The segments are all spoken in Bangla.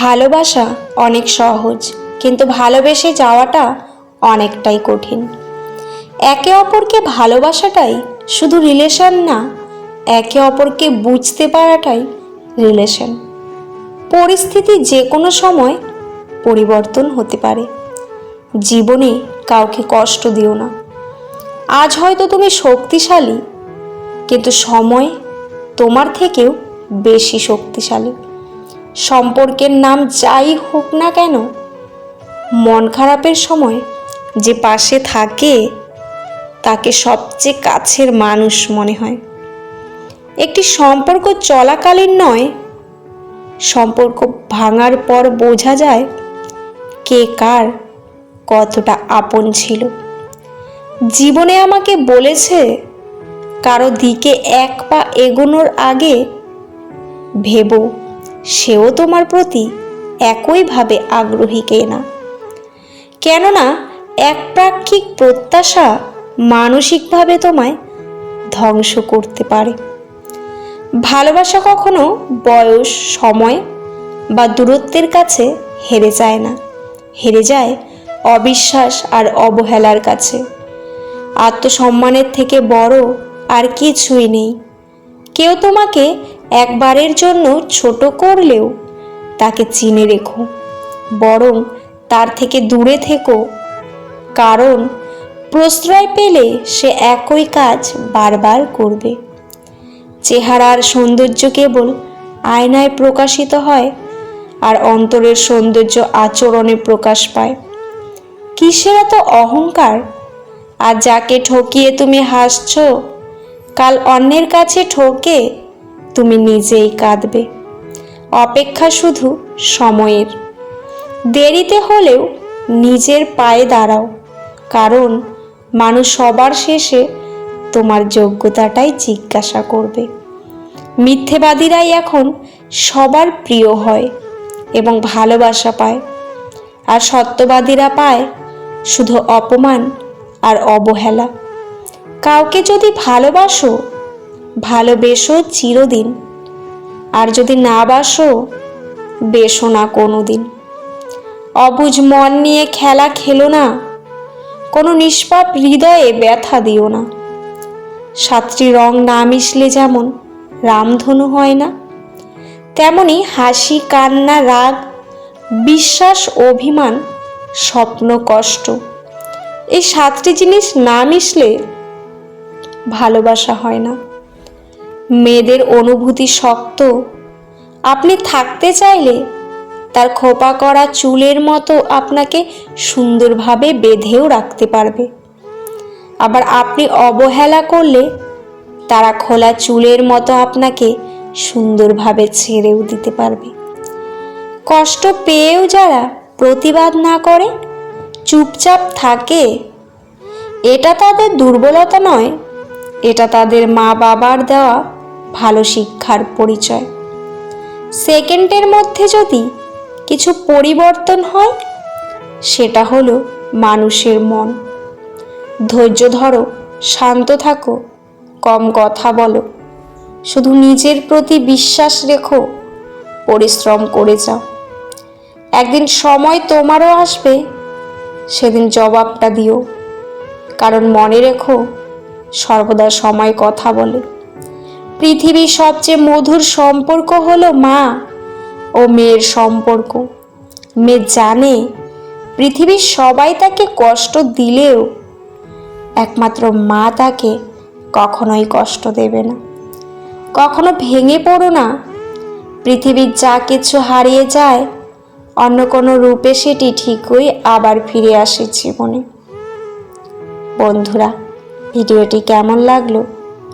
ভালোবাসা অনেক সহজ, কিন্তু ভালোবেসে যাওয়াটা অনেকটাই কঠিন। একে অপরকে ভালোবাসাটাই শুধু রিলেশন না, একে অপরকে বুঝতে পারাটাই রিলেশন পরিস্থিতি যে কোনো সময় পরিবর্তন হতে পারে। জীবনে কাউকে কষ্ট দিও না। আজ হয়তো তুমি শক্তিশালী, কিন্তু সময় তোমার থেকেও বেশি শক্তিশালী। সম্পর্কের নাম যাই হোক না কেন, মন খারাপের সময় যে পাশে থাকে, তাকে সবচেয়ে কাছের মানুষ মনে হয়। একটি সম্পর্ক চলাকালীন নয়, সম্পর্ক ভাঙার পর বোঝা যায় কে কার, কতটা আপন ছিল। জীবনে আমাকে বলেছে, কারও দিকে এক পা এগোনোর আগে ভেবো সেও তোমার প্রতি একইভাবে আগ্রহী না? কেননা এক প্রাক্ষিক প্রত্যাশা মানসিকভাবে তোমায় ধ্বংস করতে পারে। ভালোবাসা কখনো বয়স, সময় বা দূরত্বের কাছে হেরে যায় না। হেরে যায় অবিশ্বাস আর অবহেলার কাছে। আত্মসম্মানের থেকে বড় আর কিছুই নেই। কেউ তোমাকে একবারের জন্য ছোট করলেও তাকে চিনে রেখো। বরং তার থেকে দূরে থেকো। কারণ প্রশ্রয় পেলে সে একই কাজ বারবার করবে। চেহারার সৌন্দর্য কেবল আয়নায় প্রকাশিত হয় আর অন্তরের সৌন্দর্য আচরণে প্রকাশ পায়। কিসের এত অহংকার? আর যাকে ঠকিয়ে তুমি হাসছ, কাল অন্যের কাছে ঠকে তুমি নিজেই কাঁদবে। অপেক্ষা শুধু সময়ের। দেরিতে হলেও নিজের পায়ে দাঁড়াও, কারণ মানুষ সবার শেষে তোমার যোগ্যতাটাই জিজ্ঞাসা করবে। মিথ্যেবাদীরাই এখন সবার প্রিয় হয় এবং ভালোবাসা পায়, আর সত্যবাদীরা পায় শুধু অপমান আর অবহেলা। কাউকে যদি ভালোবাসো ভালোবেসো চিরদিন। আর যদি না বাসো, বেসো না কোনো দিন অবুঝ মন নিয়ে খেলা খেলো না, কোনো নিষ্পাপ হৃদয়ে ব্যথা দিও না। সাতটি রং না মিশলে যেমন রামধনু হয় না, তেমনি হাসি, কান্না, রাগ, বিশ্বাস, অভিমান, স্বপ্ন, কষ্ট, এই সাতটি জিনিস না মিশলে ভালোবাসা হয় না। মেয়েদের অনুভূতি শক্ত। আপনি থাকতে চাইলে তার খোপা করা চুলের মতো আপনাকে সুন্দরভাবে বেঁধেও রাখতে পারবে। আবার আপনি অবহেলা করলে তারা খোলা চুলের মতো আপনাকে সুন্দরভাবে ছেড়েও দিতে পারবে। কষ্ট পেয়েও যারা প্রতিবাদ না করে, চুপচাপ থাকে, এটা তাদের দুর্বলতা নয়, এটা তাদের মা বাবার দেওয়া ভালো শিক্ষার পরিচয়। সেকেন্ডের মধ্যে যদি কিছু পরিবর্তন হয়, সেটা হলো মানুষের মন। ধৈর্য ধরো, শান্ত থাকো, কম কথা বলো। শুধু নিজের প্রতি বিশ্বাস রেখো, পরিশ্রম করে যাও। একদিন সময় তোমারও আসবে, সেদিন জবাবটা দিও। কারণ মনে রেখো, সর্বদা সময় কথা বলে। পৃথিবীর সবচেয়ে মধুর সম্পর্ক হলো মা ও মেয়ের সম্পর্ক। মেয়ে জানে পৃথিবীর সবাই তাকে কষ্ট দিলেও একমাত্র মা তাকে কখনোই কষ্ট দেবে না। কখনো ভেঙে পড়ো না। পৃথিবীর যা কিছু হারিয়ে যায়, অন্য কোনো রূপে সেটি ঠিকই আবার ফিরে আসে জীবনে। বন্ধুরা, ভিডিওটি কেমন লাগল?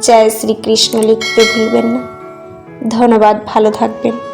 জয় শ্রীকৃষ্ণ লিখতে ভুলবেন না। ধন্যবাদ ভালো থাকবেন।